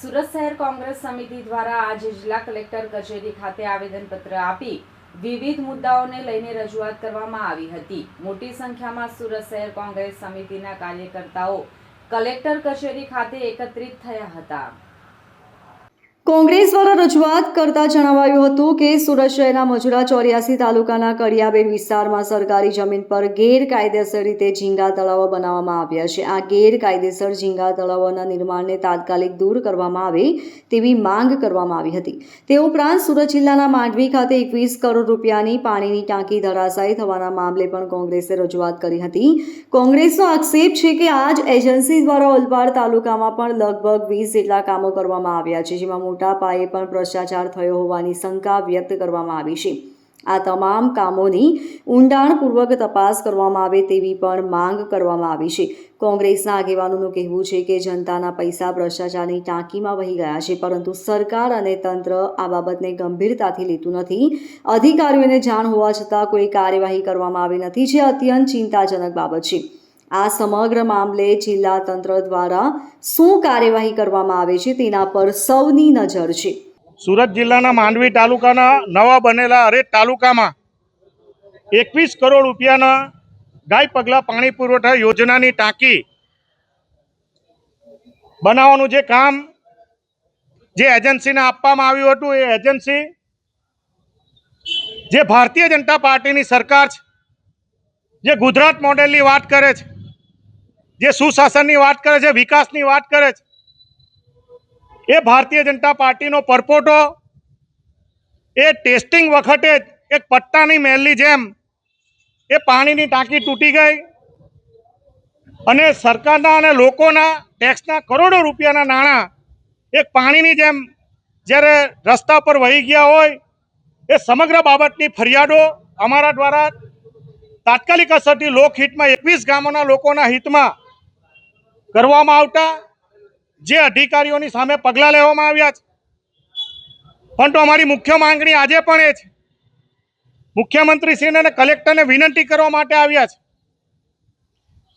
સુરત શહેર કોંગ્રેસ સમિતિ દ્વારા આજે જિલ્લા કલેક્ટર કચેરી ખાતે આવેદનપત્ર આપી વિવિધ મુદ્દાઓને લઈને રજૂઆત કરવામાં આવી હતી. મોટી સંખ્યામાં સુરત શહેર કોંગ્રેસ સમિતિના કાર્યકર્તાઓ કલેક્ટર કચેરી ખાતે એકત્રિત થયા હતા. કોંગ્રેસ દ્વારા રજૂઆત કરતા જણાવાયું હતું કે સુરત શહેરના મજુરા ચોર્યાસી તાલુકાના કડિયાબેન વિસ્તારમાં સરકારી જમીન પર ગેરકાયદેસર રીતે ઝીંગા તળાવો બનાવવામાં આવ્યા છે. આ ગેરકાયદેસર ઝીંગા તળાવોના નિર્માણને તાત્કાલિક દૂર કરવામાં આવે તેવી માંગ કરવામાં આવી હતી. તે ઉપરાંત સુરત જિલ્લાના માંડવી ખાતે એકવીસ કરોડ રૂપિયાની પાણીની ટાંકી ધરાશાયી થવાના મામલે પણ કોંગ્રેસે રજૂઆત કરી હતી. કોંગ્રેસનો આક્ષેપ છે કે આ જ એજન્સી દ્વારા ઓલપાડ તાલુકામાં પણ લગભગ વીસ જેટલા કામો કરવામાં આવ્યા છે, જેમાં મોટા પાયે પણ ભ્રષ્ટાચાર થયો હોવાની શંકા વ્યક્ત કરવામાં આવી છે. આ તમામ કામોની ઊંડાણપૂર્વક તપાસ કરવામાં આવે તેવી પણ માંગ કરવામાં આવી છે. કોંગ્રેસના આગેવાનોનું કહેવું છે કે જનતાના પૈસા ભ્રષ્ટાચારની ટાંકીમાં વહી ગયા છે, પરંતુ સરકાર અને તંત્ર આ બાબતને ગંભીરતાથી લેતું નથી. અધિકારીઓને જાણ હોવા છતાં કોઈ કાર્યવાહી કરવામાં આવી નથી, જે અત્યંત ચિંતાજનક બાબત છે. આ સમગ્ર મામલે જિલ્લા તંત્ર દ્વારા શું કાર્યવાહી કરવામાં આવે છે તેના પર સૌની નજર છે. સુરત જિલ્લાના માંડવી તાલુકાના નવા બનેલા અરેટ તાલુકામાં એકવીસ કરોડ રૂપિયાના ગાય પગલા પાણી પુરવઠા યોજનાની ટાંકી બનાવવાનું જે કામ જે એજન્સીને આપવામાં આવ્યું હતું એ એજન્સી જે ભારતીય જનતા પાર્ટીની સરકાર છે, જે ગુજરાત મોડેલની વાત કરે છે જે સુશાસનની વાત કરે છે, વિકાસની વાત કરે છે, એ ભારતીય જનતા પાર્ટીનો પરપોટો, એ ટેસ્ટિંગ વખતે જ એક પટ્ટાની મહેલની જેમ એ પાણીની ટાંકી તૂટી ગઈ અને સરકારના અને લોકોના ટેક્સના કરોડો રૂપિયાના નાણાં એક પાણીની જેમ જ્યારે રસ્તા પર વહી ગયા હોય, એ સમગ્ર બાબતની ફરિયાદો અમારા દ્વારા તાત્કાલિક અસરથી લોકહિતમાં એકવીસ ગામોના લોકોના હિતમાં કરવામાં આવતા જે અધિકારીઓની સામે પગલાં લેવામાં આવ્યા છે. પણ તો અમારી મુખ્ય માંગણી આજે પણ એ છે. મુખ્યમંત્રીશ્રીને અને કલેક્ટરને વિનંતી કરવા માટે આવ્યા છે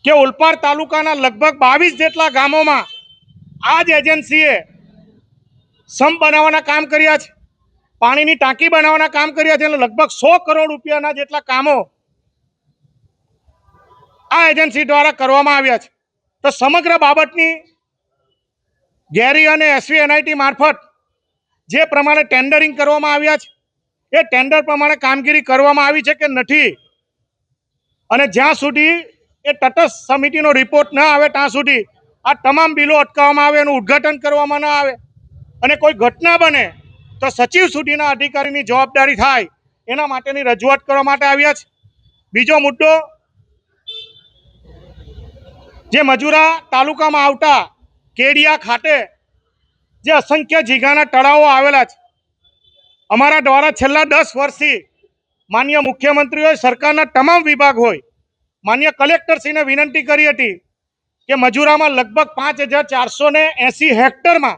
કે ઓલપાડ તાલુકાના લગભગ બાવીસ જેટલા ગામોમાં આ જ એજન્સીએ સમ બનાવવાના કામ કર્યા છે, પાણીની ટાંકી બનાવવાના કામ કર્યા છે અને લગભગ સો કરોડ રૂપિયાના જેટલા કામો આ એજન્સી દ્વારા કરવામાં આવ્યા છે. તો સમગ્ર બાબતની ગેરી અને એસવી એનઆઈટી મારફત જે પ્રમાણે ટેન્ડરિંગ કરવામાં આવ્યા છે, એ ટેન્ડર પ્રમાણે કામગીરી કરવામાં આવી છે કે નથી? અને જ્યાં સુધી એ તટસ્થ સમિતિનો રિપોર્ટ ન આવે, ત્યાં સુધી આ તમામ બિલો અટકાવવામાં આવે, એનું ઉદ્ઘાટન કરવામાં ન આવે અને કોઈ ઘટના બને તો સચિવ સુધીના અધિકારીની જવાબદારી થાય. એના માટેની રજૂઆત કરવા માટે આવ્યા છે. બીજો મુદ્દો જે મજુરા તાલુકામાં આવતા કેડિયા ખાતે જે અસંખ્ય ઝીંગાના તળાવો આવેલા છે. અમારા દ્વારા છેલ્લા દસ વર્ષથી માન્ય મુખ્યમંત્રી હોય સરકારના તમામ વિભાગ હોય, માન્ય કલેક્ટરશ્રીને વિનંતી કરી હતી કે મજુરામાં લગભગ પાંચ હજાર ચારસો ને એંસી હેક્ટરમાં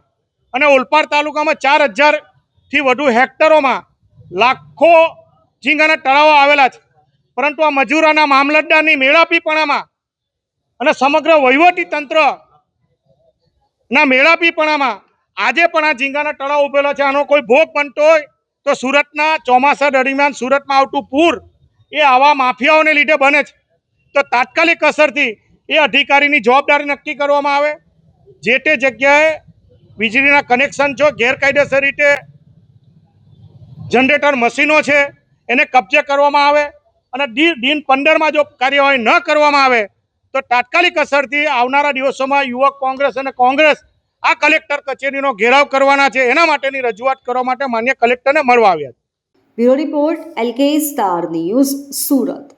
અને ઓલપાડ તાલુકામાં ચાર હજારથી વધુ હેક્ટરોમાં લાખો ઝીંગાના તળાવો આવેલા છે. પરંતુ આ મજૂરાના મામલતદારની મેળાપીપણામાં અને સમગ્ર વહીવટી તંત્ર ના મેળાપીપણામાં આજે પણ આ ઝીંગાના તળાવ ઉભેલો છે. આનો કોઈ ભોગ બનતો હોય તો સુરતના ચોમાસા દરમિયાન સુરતમાં આવતું પૂર એ આવા માફિયાઓને લીધે બને છે. તો તાત્કાલિક અસરથી એ અધિકારીની જવાબદારી નક્કી કરવામાં આવે. જે તે જગ્યાએ વીજળીના કનેક્શન જો ગેરકાયદેસર રીતે જનરેટર મશીનો છે, એને કબજે કરવામાં આવે અને દિન પંદરમાં જો કાર્યવાહી ન કરવામાં આવે તો તાત્કાલિક અસરથી આવનારા દિવસોમાં યુવક કોંગ્રેસ અને કોંગ્રેસ આ કલેક્ટર કચેરીનો ઘેરાવ કરવાના છે. એના માટેની રજૂઆત કરવા માટે માન્ય કલેક્ટરને મળવા આવ્યા છે. Bureau report LK star news Surat.